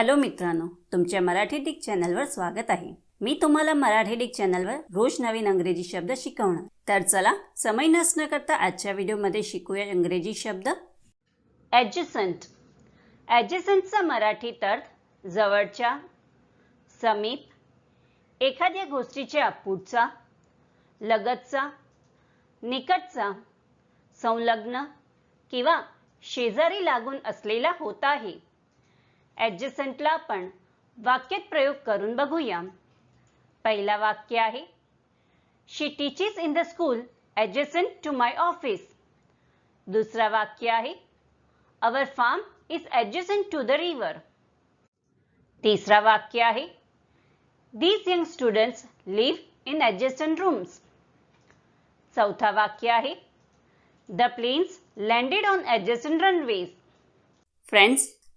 Hello मित्रांनो तुमच्या Marathi Dick चॅनलवर स्वागत आहे. मी तुम्हाला मराठी डिक चॅनलवर रोज नवीन अंग्रेजी शब्द शिकवणार. तर चला समय नसणं करता आजच्या व्हिडिओमध्ये शिकूया इंग्रजी शब्द. ॲडजसंट ॲडजसंटचा मराठीत अर्थ जवळच्या समीप एखाद्या गोष्टीच्या पुढचा लगतचा निकटचा संलग्न किंवा शेजारी लागून असलेला होत आहे. ॲडजसंटला प्रयोग करून बघूया. पहिला वाक्य आहे she teaches in the school adjacent to my office दुसरा वाक्य आहे our farm is adjacent to the river तिसरा वाक्य आहे these young students live in adjacent rooms चौथा वाक्य आहे the planes landed on adjacent runways friends